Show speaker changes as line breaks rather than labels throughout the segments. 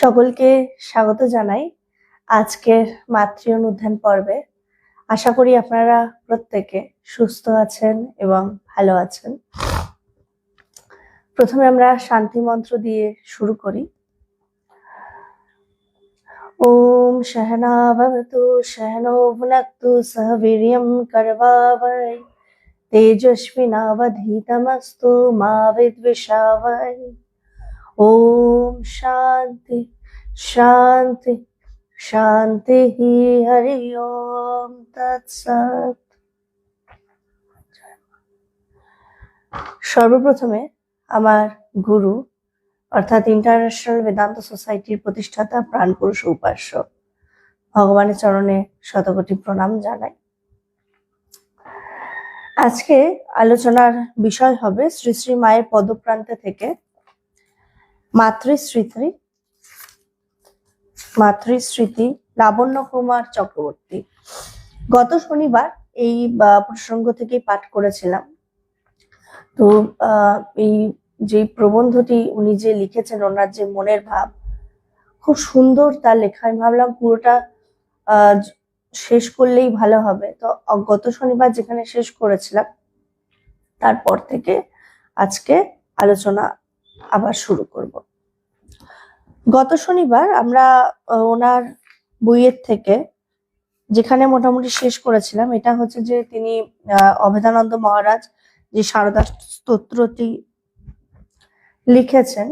সকলকে স্বাগত জানাই আজকের মাতৃ অনুধ্যান পর্বে। আশা করি আপনারা প্রত্যেকে সুস্থ আছেন এবং ভালো আছেন। প্রথমে আমরা শান্তি মন্ত্র দিয়ে শুরু করি। ওম সহনা ভবতু সহনো ভুনক্তু, সহ তেজস্বিনাবধীতমস্তু, মা বিদ্বিষাবৈ। ওম শান্তি শান্তি শান্তি হরি ওম তৎসৎ। সর্বপ্রথমে আমার গুরু, অর্থাৎ ইন্টারন্যাশনাল বেদান্ত সোসাইটির প্রতিষ্ঠাতা প্রাণপুরুষ উপাস্য, ভগবানের চরণে শতকোটি প্রণাম জানাই। আজকে আলোচনার বিষয় হবে শ্রী শ্রী মায়ের পদপ্রান্তে থেকে মাতৃস্মৃতি মাতৃস্মৃতি লাবণ্য কুমার চক্রবর্তী। গত শনিবার এই প্রসঙ্গ থেকেই পাঠ করেছিলাম। তো এই যে প্রবন্ধটি উনি যে লিখেছেন, ওনার যে মনের ভাব, খুব সুন্দর তার লেখা। আমি ভাবলাম পুরোটা শেষ করলেই ভালো হবে। তো গত শনিবার যেখানে শেষ করেছিলাম, তারপর থেকে আজকে আলোচনা আবার শুরু করব। গত শনিবার আমরা ওনার বইয়ের থেকে যেখানে মোটামুটি শেষ করেছিলাম, এটা হচ্ছে যে তিনি অভেদানন্দ মহারাজ যে সারদা স্তোত্রটি লিখেছেন,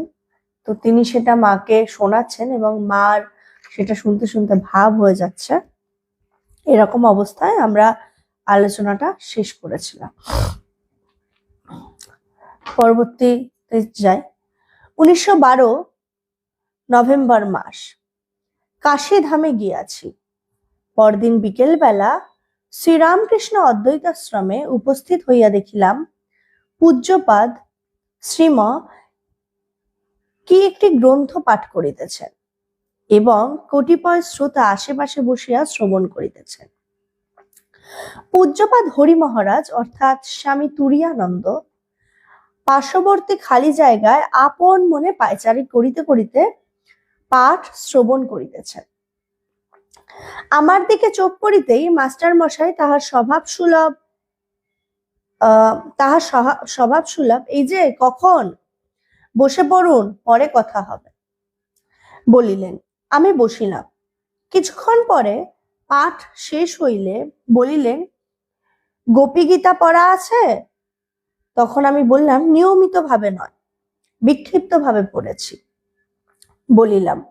তো তিনি সেটা মাকে শোনাচ্ছেন এবং মার সেটা শুনতে শুনতে ভাব হয়ে যাচ্ছে। এরকম অবস্থায় আমরা আলোচনাটা শেষ করেছিলাম। পরবর্তীতে যাই। উনিশশো বারো নভেম্বর মাস। কাশী ধামে গিয়াছি। পরদিন বিকেলবেলা শ্রীরামকৃষ্ণ অদ্বৈতাশ্রমে উপস্থিত হইয়া দেখিলাম, পূজ্যপাদ শ্রীম কি একটি গ্রন্থ পাঠ করিতেছেন এবং কতিপয় শ্রোতা আশেপাশে বসিয়া শ্রবণ করিতেছেন। পূজ্যপাদ হরি মহারাজ অর্থাৎ স্বামী তুরিয়ানন্দ পার্শ্ববর্তী খালি জায়গায় আপন মনে পায়চারি করিতে করিতে পাঠ শ্রবণ করিতেছেন। আমার দিকে চোখ পড়িতেই মাস্টার মশাই তাহার স্বভাব সুলভ তাহার স্বভাব সুলভ, এই যে কখন বসে পড়ুন, পরে কথা হবে। বলিলেন, আমি বসিলাম। কিছুক্ষণ পরে পাঠ শেষ হইলে বলিলেন গোপী গীতা পড়া আছে? তখন আমি বললাম নিয়মিত ভাবে নয় বিক্ষিপ্ত ভাবে পড়েছি। বলিলাম,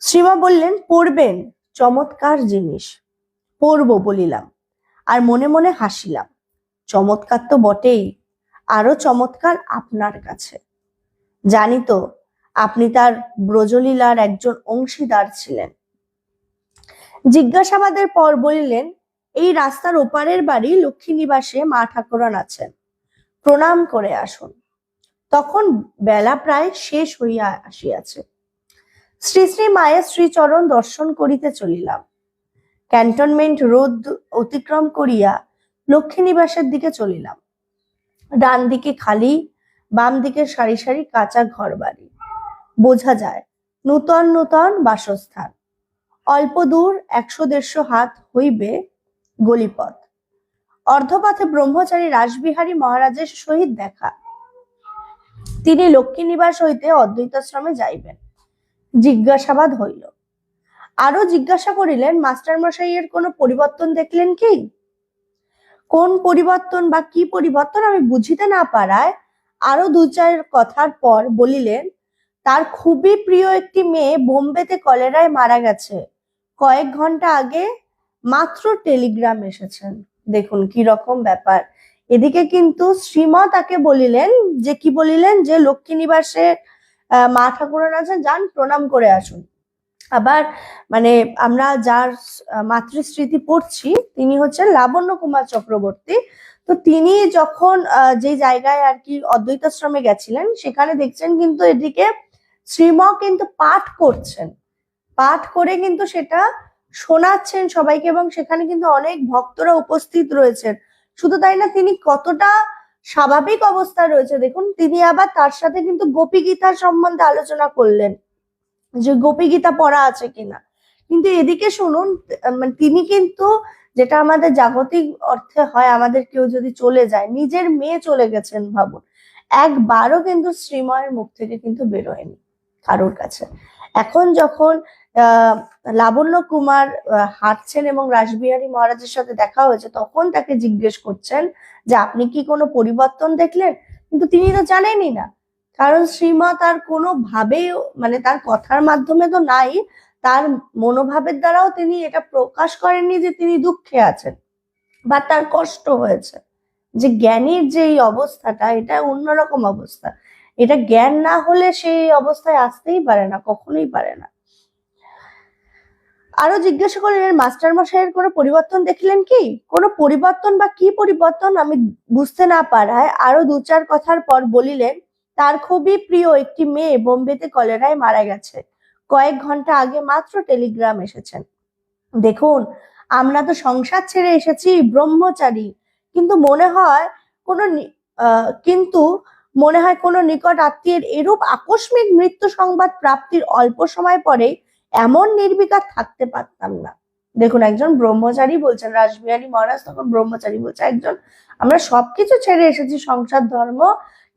শ্রীমা বললেন, পড়বেন, চমৎকার জিনিস, পড়ব বলিলাম, আর মনে মনে হাসিলাম, চমৎকার তো বটেই, আরও চমৎকার আপনার কাছে। জানি তো, আপনি তার ব্রজলীলার একজন অংশীদার ছিলেন। জিজ্ঞাসাবাদের পর বলিলেন এই রাস্তার ওপারের বাড়ি লক্ষ্মী নিবাসে মা ঠাকুরান আছেন। প্রণাম করে আসুন। তখন বেলা প্রায় শেষ হইয়া আসিয়াছে। শ্রী শ্রী মায়ের শ্রীচরণ দর্শন করিতে চলিলাম। ক্যান্টনমেন্ট রোড অতিক্রম করিয়া লক্ষ্মী নিবাসের দিকে চলিলাম। ডান দিকে খালি, বাম দিকে সারি সারি কাঁচা ঘর বাড়ি। বোঝা যায়, নূতন নূতন বাসস্থান। অল্প দূর একশো দেড়শো হাত হইবে গলিপথ। অর্ধপথে ব্রহ্মচারী রাসবিহারী মহারাজের সহিত দেখা। তিনি লক্ষ্মী নিবাস হইতে অদ্বৈতাশ্রমে যাইবেন। জিজ্ঞাসাবাদ হইল, আরও জিজ্ঞাসা করিলেন মাস্টার মশাইয়ের কোনো পরিবর্তন দেখলেন কি? কোন পরিবর্তন বা কি পরিবর্তন আমি বুঝিতে না পারায় আরও দু চার কথার পর বলিলেন, তার খুবই প্রিয় একটি মেয়ে বোম্বেতে কলেরায় মারা গেছে। কয়েক ঘণ্টা আগে মাত্র টেলিগ্রাম এসেছেন। দেখুন কি রকম ব্যাপার। এদিকে কিন্তু শ্রীমা তাকে বলিলেন যে, কি বলিলেন? যে, লক্ষ্মী নিবাসে মা ঠাকুরান আছেন, যান, প্রণাম করে আসুন। আবার মানে আমরা যার মাতৃস্মৃতি পড়ছি, তিনি হচ্ছেন লাবণ্য কুমার চক্রবর্তী। তো তিনি যখন যে জায়গায় আর কি অদ্বৈতাশ্রমে গেছিলেন, সেখানে দেখছেন কিন্তু এদিকে শ্রীম কিন্তু পাঠ করছেন। পাঠ করে কিন্তু সেটা শোনাচ্ছেন সবাইকে এবং সেখানে কিন্তু অনেক ভক্তরা উপস্থিত রয়েছেন। শুধু তাই না, তিনি কতটা স্বাভাবিক অবস্থায় রয়েছে দেখুন, তিনি আবার তার সাথে কিন্তু গোপী গীতার সম্বন্ধে আলোচনা করলেন যে গোপী গীতা পড়া আছে কিনা। কিন্তু এদিকে শুনুন মানে তিনি কিন্তু যেটা আমাদের জাগতিক অর্থে হয়, আমাদের কেউ যদি চলে যায়, নিজের মেয়ে চলে গেছেন ভাবুন, একবারও কিন্তু শ্রীময়ের মুখ থেকে কিন্তু বেরোয়নি কারোর কাছে। এখন যখন লাবণ্য কুমার হাঁটছেন এবং রাসবিহারী মহারাজের সাথে দেখা হয়েছে, তখন তাকে জিজ্ঞেস করছেন যে, আপনি কি কোনো পরিবর্তন দেখলেন? কিন্তু তিনি তো জানেনই না। কারণ শ্রীমা তার কোনো ভাবেই মানে তার কথার মাধ্যমে তো নাই, তার মনোভাবের দ্বারাও তিনি এটা প্রকাশ করেননি যে তিনি দুঃখে আছেন বা তার কষ্ট হয়েছে। যে জ্ঞানীর যে এই অবস্থাটা, এটা অন্যরকম অবস্থা। এটা জ্ঞান না হলে সেই অবস্থায় আসতেই পারে না, কখনোই পারে না। আরও জিজ্ঞাসা করলেন মাস্টার মশাইয়ের কোনো পরিবর্তন দেখলেন কি? কোনো পরিবর্তন বা কি পরিবর্তন আমি বুঝতে না পারায় আরও দু চার কথার পর বলিলেন, তার খুবই প্রিয় একটি মেয়ে বোম্বেতে কলেরায় মারা গেছে। কয়েক ঘণ্টা আগে মাত্র টেলিগ্রাম এসেছেন। দেখুন, আমরা তো সংসার ছেড়ে এসেছি, ব্রহ্মচারী। কিন্তু মনে হয় কোনো কিন্তু মনে হয় কোনো নিকট আত্মীয়ের এরূপ আকস্মিক মৃত্যু সংবাদ প্রাপ্তির অল্প সময় পরেই এমন নির্বিকার থাকতে পারতাম না। দেখুন, একজন ব্রহ্মচারী বলছেন, রাসবিহারী মহারাজ তখন ব্রহ্মচারী বলছে, একজন, আমরা সবকিছু ছেড়ে এসেছি, সংসার, ধর্ম,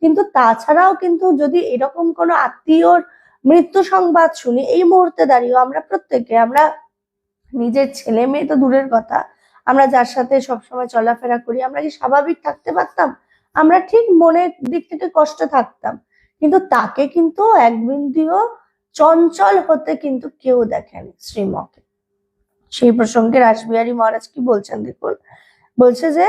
কিন্তু তাছাড়াও কিন্তু যদি এরকম কোনো আত্মীয়র মৃত্যু সংবাদ শুনি, এই মুহূর্তে দাঁড়িয়েও আমরা প্রত্যেকে, আমরা নিজের ছেলে মেয়ে তো দূরের কথা, আমরা যার সাথে সবসময় চলাফেরা করি, আমরা কি স্বাভাবিক থাকতে পারতাম? আমরা ঠিক মনের দিক থেকে কষ্ট থাকতাম। কিন্তু তাকে কিন্তু এক বিন্দুও চঞ্চল হতে কিন্তু কেউ দেখেনি শ্রীমকে। সেই প্রসঙ্গে রাসবিহারী মহারাজ কি বলছেন দেখুন? বলছে যে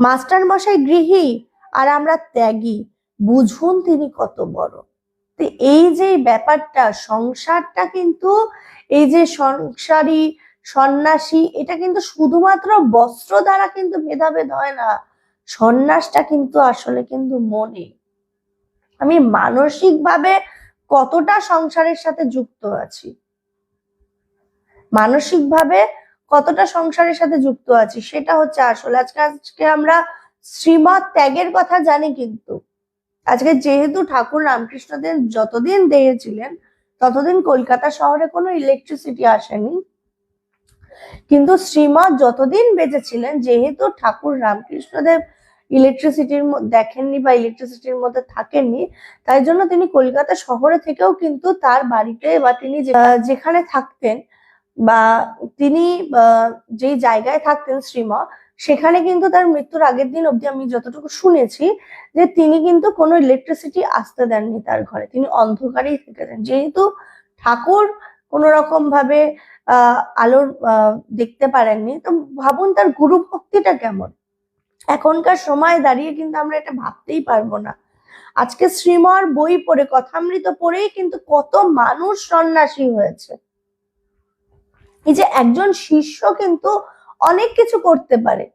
মাস্টার মশাই গৃহী আর আমরা ত্যাগী, বুঝুন তিনি কত বড়। তো এই যে ব্যাপারটা, সংসারটা কিন্তু, এই যে সংসারী সন্ন্যাসী, এটা কিন্তু শুধুমাত্র বস্ত্র দ্বারা কিন্তু ভেদাভেদ হয় না। সন্ন্যাসটা কিন্তু আসলে কিন্তু মনে। আমি মানসিক ভাবে কতটা সংসারের সাথে যুক্ত আছি? মানসিক ভাবে কতটা সংসারের সাথে যুক্ত আছি সেটা হচ্ছে আসলে। আজকে আজকে আমরা শ্রীমৎ ত্যাগের কথা জানি কিন্তু। আজকে যেহেতু ঠাকুর রামকৃষ্ণদেব যতদিন দেহে ছিলেন, ততদিন কলকাতা শহরে কোনো ইলেকট্রিসিটি আসেনি। কিন্তু শ্রীমৎ যতদিন বেঁচে ছিলেন, যেহেতু ঠাকুর রামকৃষ্ণদেব ইলেকট্রিসিটির দেখেননি বা ইলেকট্রিসিটির মধ্যে থাকেননি, তাই জন্য তিনি কলকাতা শহরে থেকেও কিন্তু তার বাড়িতে বা তিনি যেখানে থাকতেন বা তিনি যেই জায়গায় থাকতেন শ্রীমা, সেখানে কিন্তু তার মৃত্যুর আগের দিন অবধি আমি যতটুকু শুনেছি যে তিনি কিন্তু কোনো ইলেকট্রিসিটি আসতে দেননি তার ঘরে, তিনি অন্ধকারেই থেকেছেন। যেহেতু ঠাকুর কোনো রকম ভাবে আলোর দেখতে পারেননি, তো ভাবুন তার গুরু ভক্তিটা কেমন। এখনকার সময় দাঁড়িয়ে কিন্তু আমরা এটা ভাবতেই পারব না। আজকে শ্রীমর বই পড়ে, কথামৃত পড়েই কিন্তু কত মানুষ সন্ন্যাসী হয়েছে। এই যে একজন শিষ্য কিন্তু অনেক কিছু করতে পারে।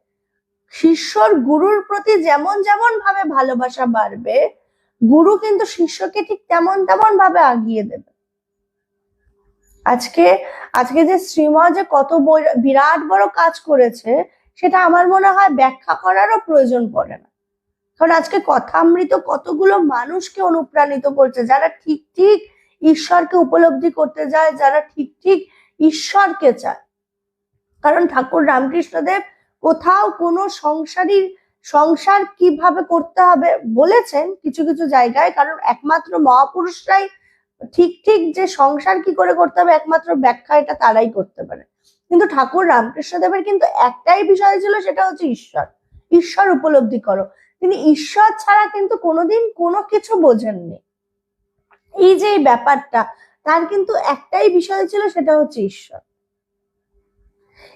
শিষ্যর গুরুর প্রতি যেমন যেমন ভাবে ভালোবাসা বাড়বে, গুরু কিন্তু শিষ্যকে ঠিক তেমন তেমন ভাবে আগিয়ে দেবে। আজকে আজকে যে শ্রীমা যে কত বিরাট বড় কাজ করেছে সেটা আমার মনে হয় ব্যাখ্যা করারও প্রয়োজন পড়ে না। কারণ আজকে কথামৃত কতগুলো মানুষকে অনুপ্রাণিত করছে, যারা ঠিক ঠিক ঈশ্বরকে উপলব্ধি করতে যায়, যারা ঠিক ঠিক ঈশ্বরকে চায়। কারণ ঠাকুর রামকৃষ্ণদেব কোথাও কোনো সংসারী সংসার কীভাবে করতে হবে বলেছেন কিছু কিছু জায়গায়, কারণ একমাত্র মহাপুরুষরাই ঠিক ঠিক যে সংসার কি করে করতে হবে, একমাত্র ব্যাখ্যা এটা তারাই করতে পারে। কিন্তু ঠাকুর রামকৃষ্ণদেবের কিন্তু একটাই বিষয় ছিল, সেটা হচ্ছে ঈশ্বর। ঈশ্বর উপলব্ধি করো। তিনি ঈশ্বর ছাড়া কিন্তু কোনোদিন কোনো কিছু বোঝেননি। এই যে ব্যাপারটা, তার কিন্তু একটাই বিষয় ছিল, সেটা হচ্ছে ঈশ্বর।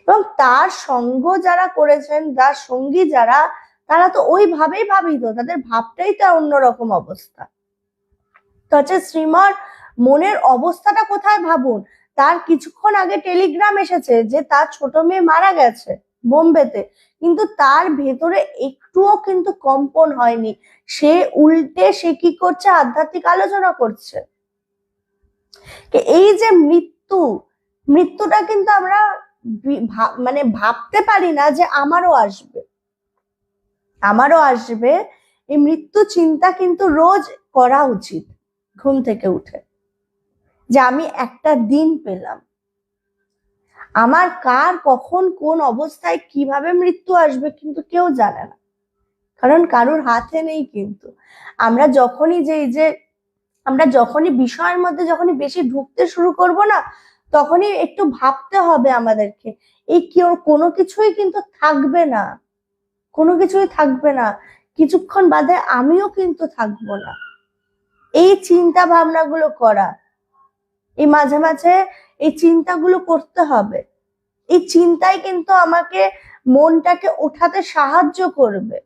এবং তার সঙ্গ যারা করেছেন, তার সঙ্গী যারা, তারা তো ওইভাবেই ভাবিত, তাদের ভাবটাই তো অন্যরকম অবস্থা। হচ্ছে শ্রীমর মনের অবস্থাটা কোথায় ভাবুন? তার কিছুক্ষণ আগে টেলিগ্রাম এসেছে যে তার ছোট মেয়ে মারা গেছে বোম্বেতে। কিন্তু তার ভেতরে একটুও কিন্তু কম্পন হয়নি। সে উল্টে সে কি করছে? আধ্যাত্মিক আলোচনা করছে। এই যে মৃত্যু, মৃত্যুটা কিন্তু আমরা মানে ভাবতে পারি না যে আমারও আসবে। আমারও আসবে। এই মৃত্যু চিন্তা কিন্তু রোজ করা উচিত। ঘুম থেকে উঠে যে আমি একটা দিন পেলাম। আমার কার, কখন, কোন অবস্থায়, কীভাবে মৃত্যু আসবে কিন্তু কেউ জানে না। কারণ কারোর হাতে নেই কিন্তু। আমরা যখনই যে, এই যে, আমরা যখনই বিষয়ের মধ্যে যখনই বেশি ঢুকতে শুরু করব না, তখনই একটু ভাবতে হবে আমাদেরকে, এই কেউ কোনো কিছুই কিন্তু থাকবে না। কোনো কিছুই থাকবে না। কিছুক্ষণ বাদে আমিও কিন্তু থাকব না। এই চিন্তা ভাবনাগুলো করা। এই মাঝে মাঝে এই চিন্তাগুলো করতে হবে। এই চিন্তাই কিন্তু আমাকে মনটাকে ওঠাতে সাহায্য করবে।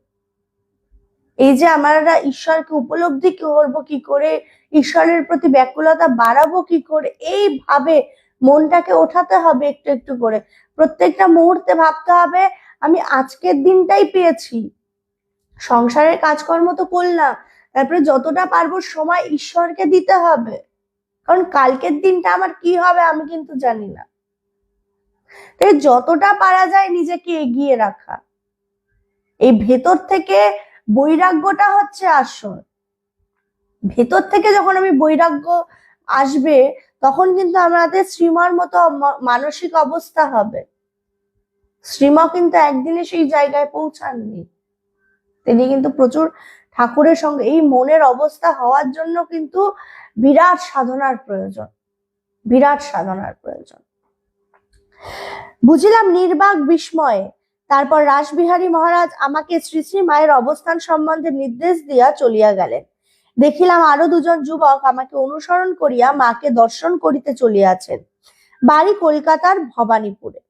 এই যে আমরা ঈশ্বরকে উপলব্ধি করব কি করে, ঈশ্বরের প্রতি ব্যাকুলতা বাড়াবো কি করে, এইভাবে মনটাকে ওঠাতে হবে একটু একটু করে। প্রত্যেকটা মুহূর্তে ভাবতে হবে, আমি আজকের দিনটাই পেয়েছি। সংসারের কাজকর্ম তো করলাম তারপরে যতটা পারব সময় ঈশ্বরকে দিতে হবে। কারণ কালকের দিনটা আমার কি হবে আমি কিন্তু জানি না। যতটা পারা যায় নিজেকে এগিয়ে রাখা। এই ভেতর থেকে বৈরাগ্যটা হচ্ছে আসল। ভেতর থেকে যখন আমি বৈরাগ্য আসবে, তখন কিন্তু আমাদের শ্রীমার মতো মানসিক অবস্থা হবে। শ্রীমা কিন্তু একদিনে সেই জায়গায় পৌঁছাননি। তিনি কিন্তু প্রচুর ঠাকুরের সঙ্গে, এই মনের অবস্থা হওয়ার জন্য কিন্তু বিরাট সাধনার প্রয়োজন, বিরাট সাধনার প্রয়োজন। বুঝিলাম নির্বাক বিস্ময়ে, তারপর রাসবিহারী মহারাজ আমাকে শ্রী শ্রী মায়ের অবস্থান সম্বন্ধে নির্দেশ দিয়া চলিয়া গেলেন। দেখিলাম আরও দুজন যুবক আমাকে অনুসরণ করিয়া মাকে দর্শন করিতে চলিয়াছেন। বাড়ি কলকাতার ভবানীপুরে।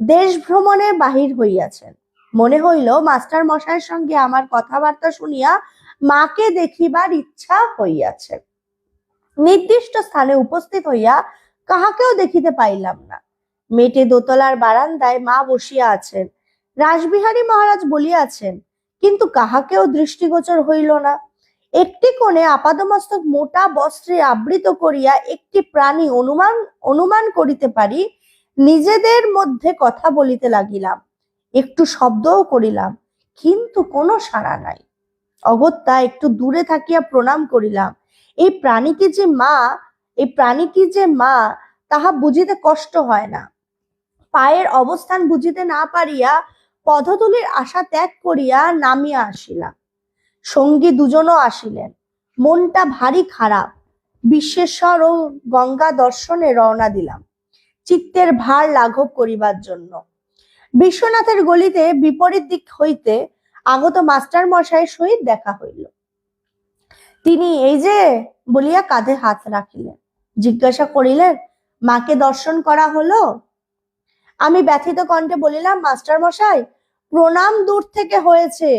দেশ ভ্রমণে বাহির হইয়াছেন। মনে হইল মাস্টার মশাইয়ের সঙ্গে আমার কথাবার্তা শুনিয়া মাকে দেখিবার ইচ্ছা হইয়াছে। নির্দিষ্ট স্থানে উপস্থিত হইয়া কাহাকেও দেখিতে পাইলাম না। মেটে দোতলার বারান্দায় মা বসিয়া আছেন। রাসবিহারী মহারাজ বলিয়াছেন, কিন্তু কাহাকেও দৃষ্টিগোচর হইল না। একটি কোণে আপাদমস্তক মোটা বস্ত্রে আবৃত করিয়া একটি প্রাণী অনুমান অনুমান করিতে পারি, নিজেদের মধ্যে কথা বলিতে লাগিলাম। একটু শব্দও করিলাম, কিন্তু কোনো সাড়া নাই। অগত্যা একটু দূরে থাকিয়া প্রণাম করিলাম। এই প্রাণীটি যে মা, এই প্রাণীটি যে মা, তাহা বুঝিতে কষ্ট হয় না। পায়ের অবস্থান বুঝিতে না পারিয়া পদতুলির আশা ত্যাগ করিয়া নামিয়া আসিলাম। সঙ্গী দুজনও আসিলেন। মনটা ভারী খারাপ। বিশ্বেশ্বর ও গঙ্গা দর্শনে রওনা দিলাম। চিত্তের ভার লাঘব করিবার জন্য। বিশ্বনাথের গলিতে বিপরীত দিক হইতে আগত মাস্টার মশাইয়ের সহিত দেখা হইল। তিনি এই যে বলিয়া কাঁধে হাত রাখিলেন, জিজ্ঞাসা করিলেন, মাকে দর্শন করা হলো? আমি ব্যথিত কণ্ঠে বলিলাম, মাস্টার মশাই, প্রণাম দূর থেকে হয়েছে,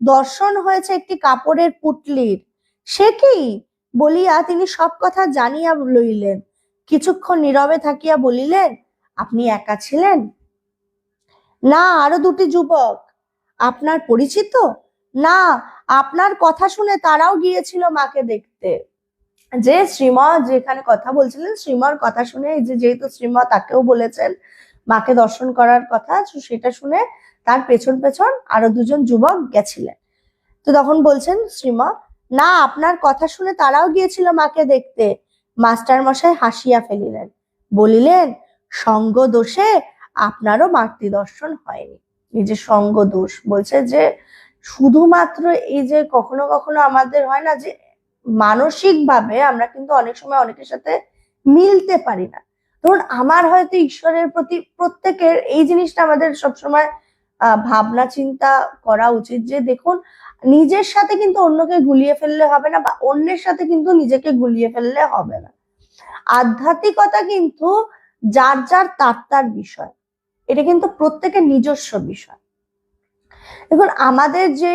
দর্শন হয়েছে একটি কাপড়ের পুটলির। সে কি? বলিয়া তিনি সব কথা জানিয়া লইলেন। কিছুক্ষণ নীরবে থাকিয়া বলিলেন, আপনি একা ছিলেন? না, আরও দুটি যুবক। আপনার পরিচিত? না, আপনার কথা শুনে তারাও গিয়েছিল মাকে দেখতে। যে শ্রীমা যেখানে কথা বলছিলেন, শ্রীমার কথা শুনে যে যেহেতু শ্রীমা তাকেও বলেছেন মাকে দর্শন করার কথা সেটা শুনে তার পেছন পেছন আরও দুজন যুবক গেছিলেন। তো তখন বলছেন শ্রীমা, না, আপনার কথা শুনে তারাও গিয়েছিল মাকে দেখতে। মাস্টার মশাই হাসিয়া ফেলিলেন। বলিলেন সঙ্গ দোষে আপনারও মাতৃ দর্শন হয়নি। এই যে সঙ্গ দোষ বলছে যে শুধুমাত্র এই যে কখনো কখনো আমাদের হয় না যে মানসিক ভাবে আমরা কিন্তু অনেক সময় অনেকের সাথে মিলতে পারি না। ধরুন আমার হয়তো ঈশ্বরের প্রতি প্রত্যেকের এই জিনিসটা আমাদের সবসময় ভাবনা চিন্তা করা উচিত যে দেখুন নিজের সাথে কিন্তু অন্যকে গুলিয়ে ফেললে হবে না বা অন্যের সাথে কিন্তু নিজেকে গুলিয়ে ফেললে হবে না। আধ্যাত্মিকতা কিন্তু যার যার তার তার বিষয়। এটা কিন্তু প্রত্যেকের নিজস্ব বিষয়। দেখুন, আমাদের যে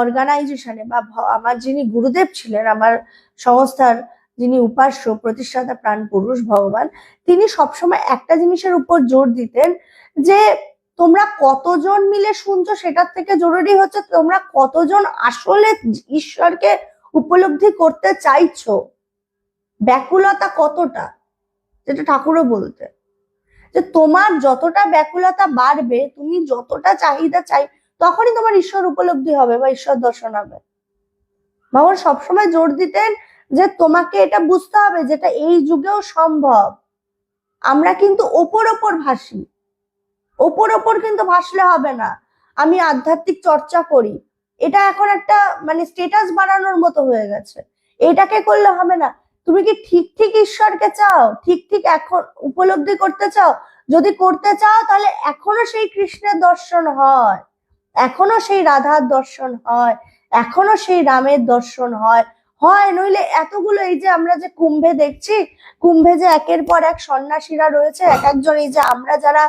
অর্গানাইজেশনে বা আমার যিনি গুরুদেব ছিলেন, আমার সংস্থার যিনি উপাস্য, প্রতিষ্ঠাতা প্রাণ পুরুষ ভগবান, তিনি সবসময় একটা জিনিসের উপর জোর দিতেন যে, তোমরা কতজন মিলে শুনছো সেটার থেকে জরুরি হচ্ছে তোমরা কতজন আসলে ঈশ্বরকে উপলব্ধি করতে চাইছো। ব্যাকুলতা কতটা? যেটা ঠাকুরও বলতে যে তোমার যতটা ব্যাকুলতা বাড়বে, তুমি যতটা চাহিদা চাই, তখনই তোমার ঈশ্বর উপলব্ধি হবে বা ঈশ্বর দর্শন হবে। ভগবান সবসময় জোর দিতেন যে তোমাকে এটা বুঝতে হবে যেটা এই যুগেও সম্ভব। আমরা কিন্তু ওপর ওপর ভাসি। ওপর ওপর কিন্তু ভাসলে হবে না। আমি আধ্যাত্মিক চর্চা করি। এটা এখন একটা মানে স্টেটাস বানানোর মতো হয়ে গেছে। এটাকে করলে হবে না। তুমি কি ঠিক ঠিক ঈশ্বরকে চাও? ঠিক ঠিক এখন উপলব্ধি করতে চাও? যদি করতে চাও, তাহলে এখনও সেই কৃষ্ণের দর্শন হয়। এখনও সেই রাধার দর্শন হয়। এখনও সেই রামের দর্শন হয়। হয়, নইলে এতগুলো এই যে আমরা যে কুম্ভে দেখছি, কুম্ভে যে একের পর এক সন্ন্যাসীরা রয়েছে, এক একজন এই যে আমরা যারা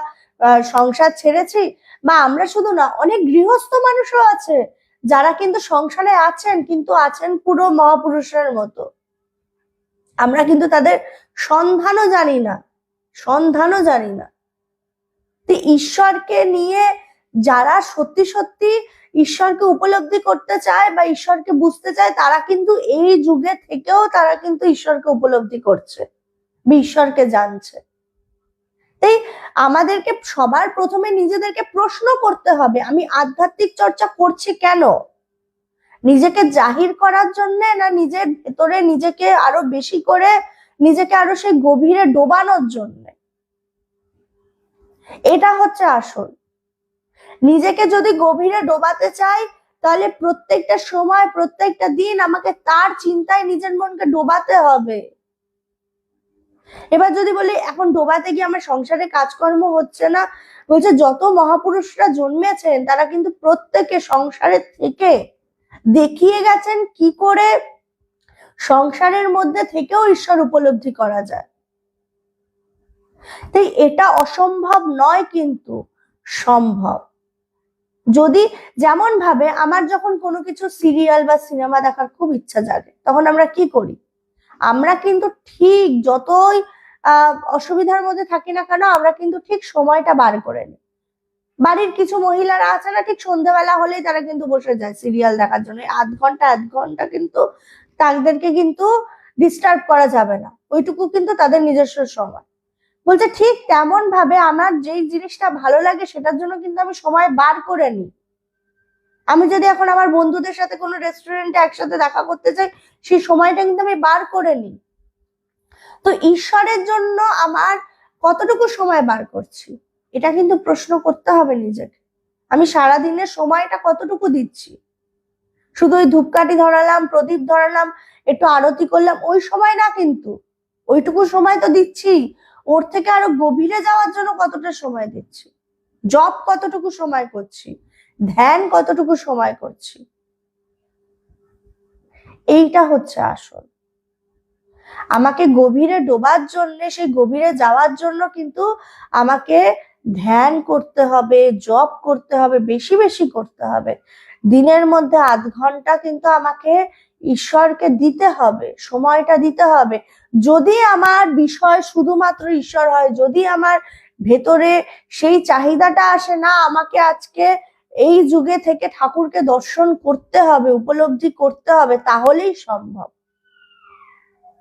সংসার ছেড়েছি, বা আমরা শুধু না, অনেক গৃহস্থ মানুষও আছে, যারা কিন্তু সংসারে আছেন, কিন্তু আছেন পুরো মহাপুরুষের মতো। আমরা কিন্তু তাদের সন্ধানও জানি না, সন্ধানও জানি না। তো ঈশ্বরকে নিয়ে যারা সত্যি সত্যি ঈশ্বরকে উপলব্ধি করতে চায় বা ঈশ্বরকে বুঝতে চায়, তারা কিন্তু এই যুগে থেকেও তারা কিন্তু ঈশ্বরকে উপলব্ধি করছে বা ঈশ্বরকে জানছে। তাই আমাদেরকে সবার প্রথমে নিজেদেরকে প্রশ্ন করতে হবে, আমি আধ্যাত্মিক চর্চা করছি কেন? নিজেকে জাহির করার জন্য না নিজের ভেতরে নিজেকে আরও বেশি করে নিজেকে আরও সেই গভীরে ডোবানোর জন্য। এটা হচ্ছে আসল। নিজেকে যদি গভীরে ডোবাতে চাই, তাহলে প্রত্যেকটা সময়, প্রত্যেকটা দিন আমাকে তার চিন্তায় নিজের মনকে ডোবাতে হবে। এবার যদি বলি, এখন ডোবাতে গিয়ে আমার সংসারে কাজকর্ম হচ্ছে না, বলছে যত মহাপুরুষরা জন্মেছেন, তারা কিন্তু প্রত্যেকে সংসারে থেকে দেখিয়ে গেছেন কি করে সংসারের মধ্যে থেকেও ঈশ্বর উপলব্ধি করা যায়। তাই এটা অসম্ভব নয় কিন্তু সম্ভব। যদি যেমন ভাবে আমার যখন কোনো কিছু সিরিয়াল বা সিনেমা দেখার খুব ইচ্ছা জাগে, তখন আমরা কি করি? আমরা কিন্তু ঠিক যতই অসুবিধার মধ্যে থাকি না কেন, আমরা কিন্তু ঠিক সময়টা বার করে নিই। বাড়ির কিছু মহিলারা আছে না, ঠিক সন্ধ্যাবেলা হলেই তারা কিন্তু বসে যায় সিরিয়াল দেখার জন্য। আধ ঘণ্টা আধ ঘণ্টা কিন্তু তাদেরকে কিন্তু ডিস্টার্ব করা যাবে না। ওইটুকু কিন্তু তাদের নিজস্ব সময়। বলছে, ঠিক তেমন ভাবে আমার যেই জিনিসটা ভালো লাগে সেটার জন্য কিন্তু আমি সময় বার করে নিই। আমি যদি এখন আমার বন্ধুদের সাথে কোনো রেস্টুরেন্টে একসাথে দেখা করতে চাই সেই সময়টা কিন্তু আমি বার করে নিই। তো ঈশ্বরের জন্য আমার কতটুকু সময় বার করছি? এটা কিন্তু প্রশ্ন করতে হবে নিজেকে। আমি সারা দিনের সময়টা কতটুকু দিচ্ছি? শুধু ওই ধূপকাঠি ধরালাম, প্রদীপ ধরালাম, একটু আরতি করলাম, ওই সময় না কিন্তু। ওইটুকু সময় তো দিচ্ছি। ওর থেকে আরও গভীরে যাওয়ার জন্য কতটা সময় দিচ্ছি? জব কতটুকু সময় করছি? ধ্যান কতটুকু সময় করছি? এইটা হচ্ছে আসল। আমাকে গভীরে ডোবার জন্য, সেই গভীরে যাওয়ার জন্য কিন্তু আমাকে ধ্যান করতে হবে জব করতে হবে, বেশি বেশি করতে হবে। দিনের মধ্যে আধ ঘণ্টা কিন্তু আমাকে ঈশ্বরকে দিতে হবে, সময়টা দিতে হবে। যদি আমার বিষয় শুধুমাত্র ঈশ্বর হয়, যদি আমার ভেতরে সেই চাহিদাটা আসে, না, আমাকে আজকে এই যুগে থেকে ঠাকুরকে দর্শন করতে হবে, উপলব্ধি করতে হবে, তাহলেই সম্ভব।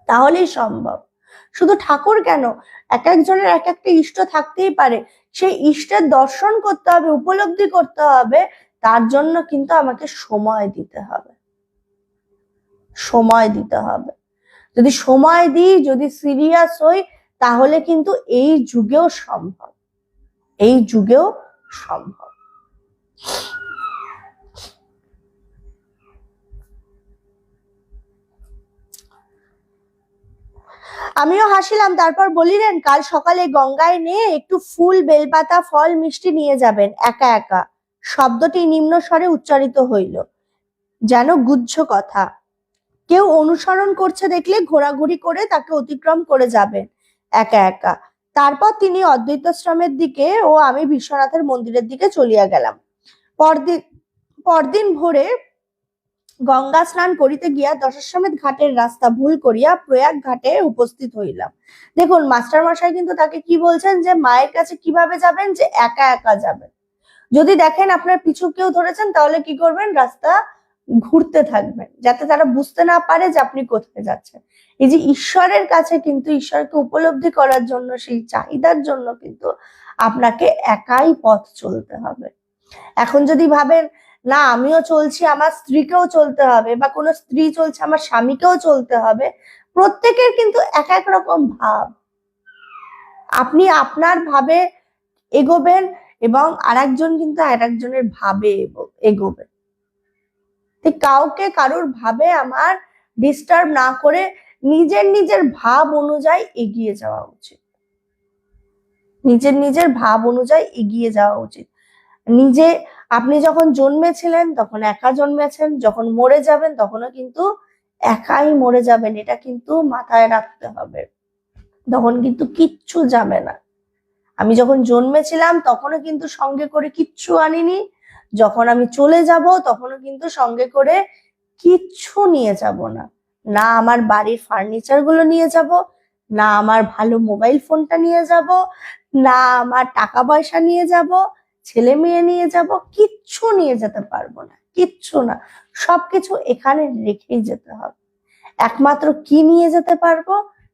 তাহলেই সম্ভব। শুধু ঠাকুর কেন? এক একজনের এক একটা ইষ্ট থাকতেই পারে। সেই ইষ্টের দর্শন করতে হবে, উপলব্ধি করতে হবে, তার জন্য কিন্তু আমাকে সময় দিতে হবে। সময় দিতে হবে। যদি সময় দিই, যদি সিরিয়াস হই, তাহলে কিন্তু এই যুগেও সম্ভব। এই যুগেও সম্ভব। আমিও হাসিলাম। তারপর বলিলেন, কাল সকালে গঙ্গায় নিয়ে একটু ফুল, বেলপাতা, ফল, মিষ্টি নিয়ে যাবেন, একা একা। শব্দটি নিম্ন স্বরে উচ্চারিত হইল, যেন গুজ্জ কথা। কেউ অনুসরণ করছে দেখলে ঘোরাঘুরি করে তাকে অতিক্রম করে যাবেন, একা একা। তারপর তিনি অদ্বৈতাশ্রমের দিকে ও আমি বিশ্বনাথের মন্দিরের দিকে চলিয়া গেলাম। পরদিন পরদিন ভোরে গঙ্গা স্নান করিতে গিয়া দশাশ্বমেধ ঘাটের রাস্তা ভুল করিয়া প্রয়াগ ঘাটে উপস্থিত হইলাম। দেখুন মাস্টার মশাই কিন্তু তাকে কি বলছেন যে, মায়ের কাছে কীভাবে যাবেন? যে একা একা যাবেন। যদি দেখেন আপনার পিছু কেউ ধরেছেন, তাহলে কি করবেন? রাস্তা ঘুরতে থাকবেন, যাতে তারা বুঝতে না পারে যে আপনি কোথায় যাচ্ছেন। এই যে ঈশ্বরের কাছে কিন্তু, ঈশ্বরকে উপলব্ধি করার জন্য, সেই চাহিদার জন্য কিন্তু আপনাকে একাই পথ চলতে হবে। এখন যদি ভাবেন না, আমিও চলছি, আমার স্ত্রীকেও চলতে হবে বা কোনো স্ত্রী চলছে, আমার স্বামীকেও চলতে হবে। প্রত্যেকের কিন্তু এক এক রকম ভাব। আপনি আপনার ভাবে এগোবেন এবং আরেকজন কিন্তু আর একজনের ভাবে এগো- এগোবে। ঠিক কাউকে কারোর ভাবে আমার ডিস্টার্ব না করে নিজের নিজের ভাব অনুযায়ী এগিয়ে যাওয়া উচিত। নিজের নিজের ভাব অনুযায়ী এগিয়ে যাওয়া উচিত। নিজে আপনি যখন জন্মেছিলেন, তখন একা জন্মেছেন, যখন মরে যাবেন, তখনও কিন্তু একাই মরে যাবেন, এটা কিন্তু মাথায় রাখতে হবে। তখন কিন্তু কিচ্ছু যাবে না। আমি যখন জন্মেছিলাম, তখনও কিন্তু সঙ্গে করে কিচ্ছু আনিনি। যখন আমি চলে যাব, তখনও কিন্তু সঙ্গে করে কিচ্ছু নিয়ে যাব না। না আমার বাড়ির ফার্নিচারগুলো নিয়ে যাব, না আমার ভালো মোবাইল ফোনটা নিয়ে যাব, না আমার টাকা পয়সা নিয়ে যাব ছেলে মেয়ে নিয়ে যাব, কিচ্ছু নিয়ে যেতে পারব না, কিচ্ছু না। সবকিছু এখানে রেখেই যেতে হবে। একমাত্র কি নিয়ে যেতে পারব,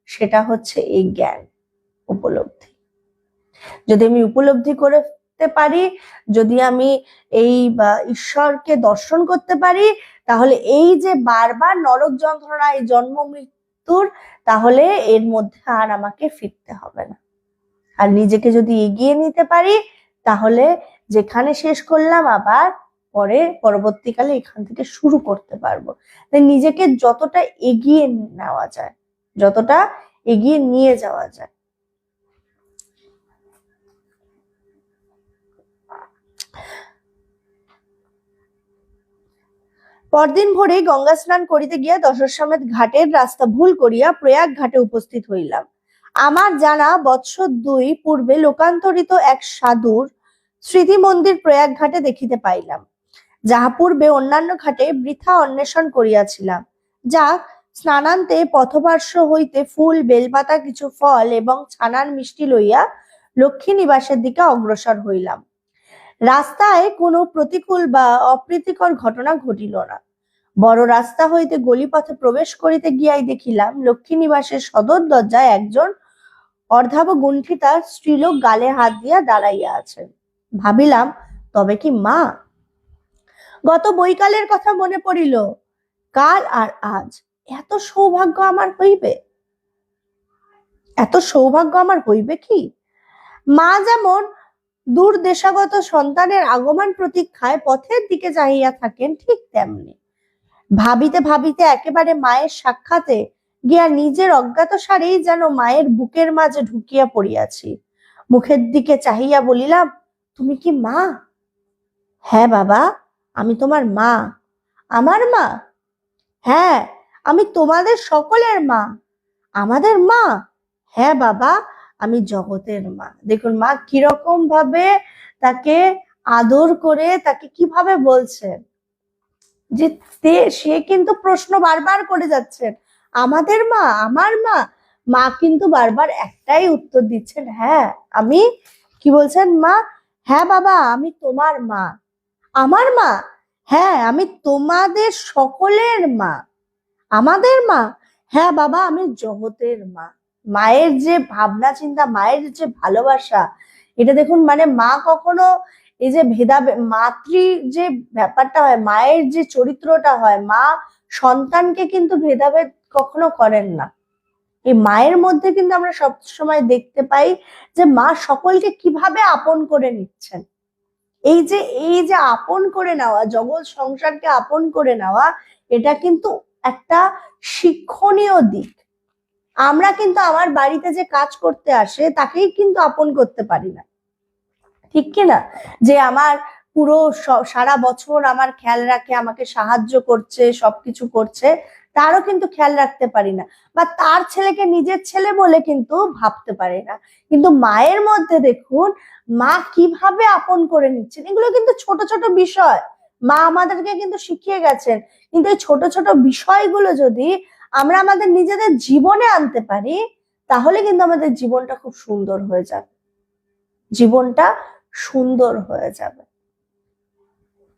সেটা হচ্ছে এই জ্ঞান, উপলব্ধি। যদি আমি উপলব্ধি করতে পারি, যদি আমি এই ঈশ্বরকে দর্শন করতে পারি, তাহলে এই যে বারবার নরক যন্ত্রণা এই জন্ম মৃত্যুর, তাহলে এর মধ্যে আর আমাকে ফিরতে হবে না। আর নিজেকে যদি এগিয়ে নিতে পারি তাহলে যেখানে শেষ করলাম, আবার পরে, পরবর্তীকালে এখান থেকে শুরু করতে পারব। নিজেকে যতটা এগিয়ে নেওয়া যায়, যতটা এগিয়ে নিয়ে যাওয়া যায়। পরদিন ভোরে গঙ্গা স্নান করিতে গিয়া দশস্বমেধ ঘাটের রাস্তা ভুল করিয়া প্রয়াগ ঘাটে উপস্থিত হইলাম। আমার জানা বৎসর দুই পূর্বে লোকান্তরিত এক সাধুর স্মৃতি মন্দির প্রয়াগ ঘাটে দেখিতে পাইলাম, যাহা পূর্বে অন্যান্য ঘাটে বৃথা অন্বেষণ করিয়াছিলাম, যা স্নানান্তে পথপার্শ্ব হইতে ফুল, বেলপাতা, কিছু ফল এবং ছানার মিষ্টি লইয়া লক্ষ্মী নিবাসের দিকে অগ্রসর হইলাম। রাস্তায় কোনো প্রতিকূল বা অপ্রীতিকর ঘটনা ঘটিল না। বড় রাস্তা হইতে গলিপথে প্রবেশ করিতে গিয়াই দেখিলাম লক্ষ্মী নিবাসের সদর দরজায় একজন অর্ধাব গুণ্ঠিতা স্ত্রীলোক গালে হাত দিয়া দাঁড়াইয়া আছেন ভাবিলাম, তবে কি মা? গত বৈকালের কথা মনে পড়িল। কাল আর আজ। এত সৌভাগ্য আমার হইবে? এত সৌভাগ্য আমার হইবে কি? মা যেমন দূর দেশাগত সন্তানের আগমন প্রতীক্ষায় পথের দিকে চাহিয়া থাকেন ঠিক তেমনি। ভাবিতে ভাবিতে একেবারে মায়ের সাক্ষাতে গিয়া নিজের অজ্ঞাত সারেই যেন মায়ের বুকের মাঝে ঢুকিয়া পড়িয়াছি। মুখের দিকে চাহিয়া বলিলাম, তুমি কি মা? হ্যাঁ বাবা, আমি তোমার মা। আমার মা? হ্যাঁ আমি তোমাদের সকলের মা। আমাদের মা? হ্যাঁ বাবা, আমি জগতের মা। দেখুন মা কীরকম ভাবে তাকে আদর করে তাকে কীভাবে বলছে যে সে কিন্তু প্রশ্ন বারবার করে যাচ্ছেন আমাদের মা, আমার মা। মা কিন্তু বারবার একটাই উত্তর দিচ্ছেন হ্যাঁ আমি কি বলছেন, মা? হ্যাঁ বাবা, আমি তোমার মা। আমার মা? হ্যাঁ আমি তোমাদের সকলের মা। আমাদের মা? হ্যাঁ বাবা, আমি জগতের মা। মায়ের যে ভাবনা চিন্তা, মায়ের যে ভালোবাসা, এটা দেখুন মানে মা কখনো এই যে ভেদা মাতৃ যে ব্যাপারটা হয়, মায়ের যে চরিত্রটা হয়, মা সন্তানকে কিন্তু ভেদাভেদ কখনো করেন না। এই মায়ের মধ্যে কিন্তু আমরা সব সময় দেখতে পাই যে মা সকলকে কীভাবে আপন করে নিচ্ছেন। এই যে এই যে আপন করে নেওয়া, জগৎ সংসারকে আপন করে নেওয়া, এটা কিন্তু একটা শিক্ষণীয় দিক। আমরা কিন্তু আমার বাড়িতে যে কাজ করতে আসে, তাকেই কিন্তু আপন করতে পারি না। ঠিক কি না? যে আমার পুরো সারা বছর আমার খেয়াল রাখে, আমাকে সাহায্য করছে, সবকিছু করছে তারও কিন্তু খেয়াল রাখতে পারি না। বা তার ছেলেকে নিজের ছেলে বলে কিন্তু ভাবতে পারি না। কিন্তু মায়ের মধ্যে দেখুন, মা কীভাবে আপন করে নিচ্ছেন, এগুলো কিন্তু ছোট ছোট বিষয়। মা আমাদেরকে কিন্তু শিখিয়ে গেছেন। কিন্তু এই ছোট ছোট বিষয়গুলো যদি আমরা আমাদের নিজেদের জীবনে আনতে পারি, তাহলে কিন্তু আমাদের জীবনটা খুব সুন্দর হয়ে যাবে। জীবনটা সুন্দর হয়ে যাবে।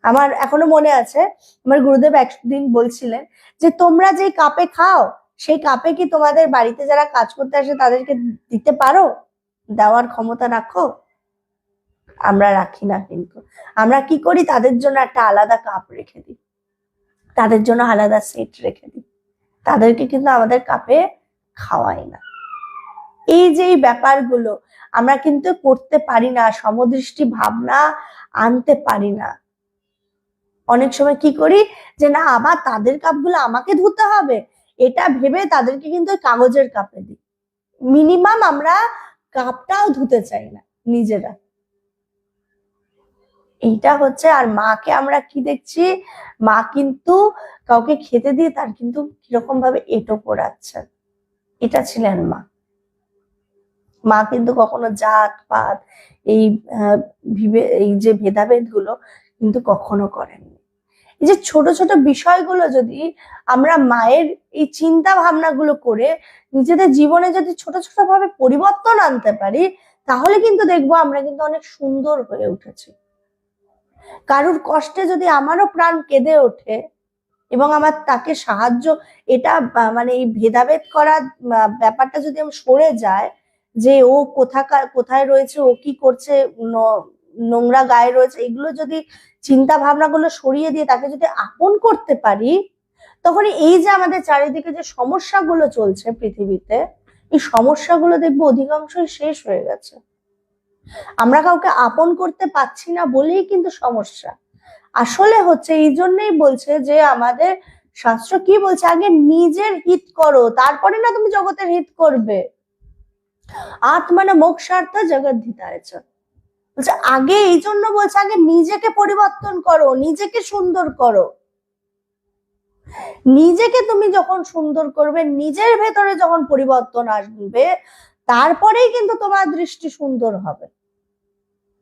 আমার এখনও মনে আছে, আমার গুরুদেব একদিন বলছিলেন যে, তোমরা যে কাপে খাও, সেই কাপে কি তোমাদের বাড়িতে যারা কাজ করতে আসে তাদেরকে দিতে পারো? দেওয়ার ক্ষমতা রাখো? আমরা রাখি না কিন্তু। আমরা কি করি? তাদের জন্য একটা আলাদা কাপ রেখে দিই। তাদের জন্য আলাদা সেট রেখে দিই। তাদেরকে কিন্তু আমাদের কাপে খাওয়াই না। এই যে ব্যাপারগুলো, আমরা কিন্তু করতে পারি না, সমদৃষ্টি ভাবনা আনতে পারি না। অনেক সময় কি করি যে, না, আবার তাদের কাপগুলো আমাকে ধুতে হবে। এটা ভেবে তাদেরকে কিন্তু কাগজের কাপে দিই। মিনিমাম আমরা কাপটাও ধুতে চাই না, নিজেরা। এইটা হচ্ছে, আর মাকে আমরা কি দেখছি? মা কিন্তু কাউকে খেতে দিয়ে তার কিন্তু কীরকম ভাবে এটো করাচ্ছেন এটা ছিলেন মা। মা কিন্তু কখনো জাত, পাত, এই এই যে ভেদাভেদগুলো কিন্তু কখনো করেননি। এই যে ছোট ছোট বিষয়গুলো যদি আমরা মায়ের এই চিন্তা ভাবনাগুলো করে নিজেদের জীবনে যদি ছোট ছোট ভাবে পরিবর্তন আনতে পারি, তাহলে কিন্তু দেখব আমরা কিন্তু অনেক সুন্দর হয়ে উঠেছি। কারুর কষ্টে যদি আমারও প্রাণ কেঁদে ওঠে এবং আমার তাকে সাহায্য, এটা মানে এই ভেদাভেদ করার ব্যাপারটা যদি আমি সরে যায় যে ও কোথাকার, কোথায় রয়েছে, ও কি করছে নোংরা গায়ে রয়েছে, এগুলো যদি চিন্তা ভাবনাগুলো সরিয়ে দিয়ে তাকে যদি আপন করতে পারি তখন এই যে আমাদের চারিদিকে যে সমস্যাগুলো চলছে পৃথিবীতে, এই সমস্যাগুলো দেখব অধিকাংশই শেষ হয়ে গেছে। আমরা কাউকে আপন করতে পারছি না বলেই কিন্তু সমস্যা। আসলে হচ্ছে এই জন্যই বলছে যে আমাদের শাস্ত্র কি বলছে? আগে নিজের হিত করো, তারপরে না তুমি জগতের হিত করবে। আত্মানে মোক্ষার্থ জগৎ ধিতায়চ বলছে, আগে এই জন্য বলছে, আগে নিজেকে পরিবর্তন করো, নিজেকে সুন্দর করো। নিজেকে তুমি যখন সুন্দর করবে, নিজের ভেতরে যখন পরিবর্তন আসবে, তারপরেই কিন্তু তোমার দৃষ্টি সুন্দর হবে।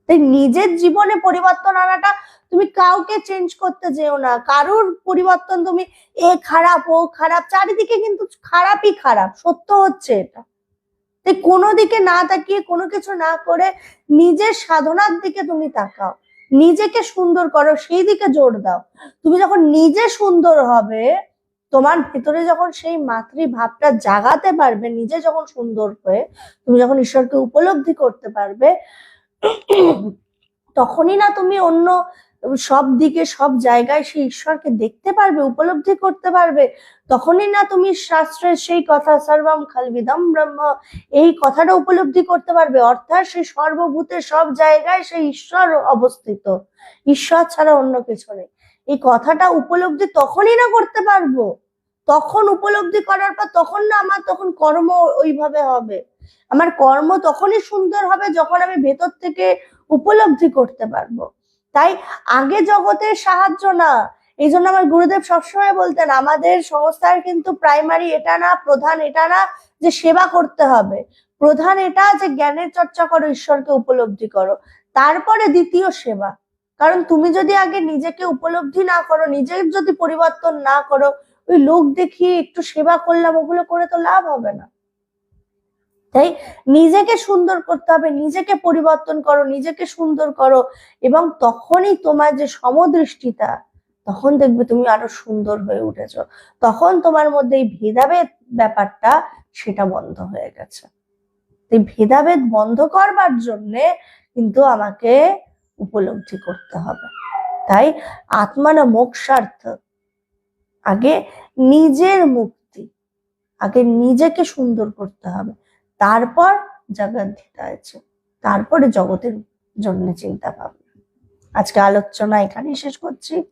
তাই নিজের জীবনে পরিবর্তন আনাটা তুমি কাউকে চেঞ্জ করতে যেও না। কারুর পরিবর্তন তুমি, এ খারাপ, ও খারাপ, চারিদিকে কিন্তু খারাপই খারাপ, সত্য হচ্ছে এটা। তাই কোনো দিকে না তাকিয়ে কোনো কিছু না করে নিজের সাধনার দিকে তুমি তাকাও। নিজেকে সুন্দর করো, সেই দিকে জোর দাও। তুমি যখন নিজে সুন্দর হবে, তোমার ভেতরে যখন সেই মাতৃভাবটা জাগাতে পারবে, নিজে যখন সুন্দর হয়ে, তুমি যখন ঈশ্বরকে উপলব্ধি করতে পারবে, তখনই না তুমি অন্য সব দিকে, সব জায়গায় সেই ঈশ্বরকে দেখতে পারবে, উপলব্ধি করতে পারবে। তখনই না তুমি শাস্ত্রের সেই কথা সর্বম খালবিদম ব্রহ্ম, এই কথাটা উপলব্ধি করতে পারবে। অর্থাৎ সেই সর্বভূতে, সব জায়গায় সেই ঈশ্বর অবস্থিত। ঈশ্বর ছাড়া অন্য কিছু নেই। এই কথাটা উপলব্ধি তখনই না করতে পারব। তখন উপলব্ধি করার পর তখন না আমার তখন কর্ম ওইভাবে হবে। আমার কর্ম তখনই সুন্দর হবে যখন আমি ভেতর থেকে উপলব্ধি করতে পারব। তাই আগে জগতের সাহায্য না। এই জন্য আমার গুরুদেব সবসময় বলতেন, আমাদের সংস্থার কিন্তু প্রাইমারি এটা না, প্রধান এটা না যে সেবা করতে হবে। প্রধান এটা যে জ্ঞানের চর্চা করো, ঈশ্বরকে উপলব্ধি করো। তারপরে দ্বিতীয় সেবা। কারণ তুমি যদি আগে নিজেকে উপলব্ধি না করো, নিজের যদি পরিবর্তন না করো, ওই লোক দেখিয়ে একটু সেবা করলাম, ওগুলো করে তো লাভ হবে না। তাই নিজেকে সুন্দর করতে হবে, নিজেকে পরিবর্তন করো, নিজেকে সুন্দর করো এবং তখনই তোমার যে সমদৃষ্টিতা, তখন দেখবে তুমি আরও সুন্দর হয়ে উঠেছ। তখন তোমার মধ্যে এই ভেদাভেদ ব্যাপারটা সেটা বন্ধ হয়ে গেছে। এই ভেদাভেদ বন্ধ করবার জন্যে কিন্তু আমাকে উপলব্ধি করতে হবে। তাই আত্মানা মোক্ষার্থ, আগে নিজের মুক্তি, আগে নিজেকে সুন্দর করতে হবে। তারপর আছে তারপরে জগতের জন্য চিন্তা ভাবনা। আজকে আলোচনা এখানেই শেষ করছি।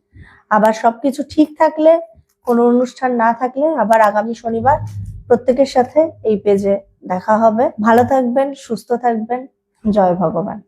আবার সবকিছু ঠিক থাকলে, কোনো অনুষ্ঠান না থাকলে আবার আগামী শনিবার প্রত্যেকের সাথে এই পেজে দেখা হবে। ভালো থাকবেন, সুস্থ থাকবেন। জয় ভগবান।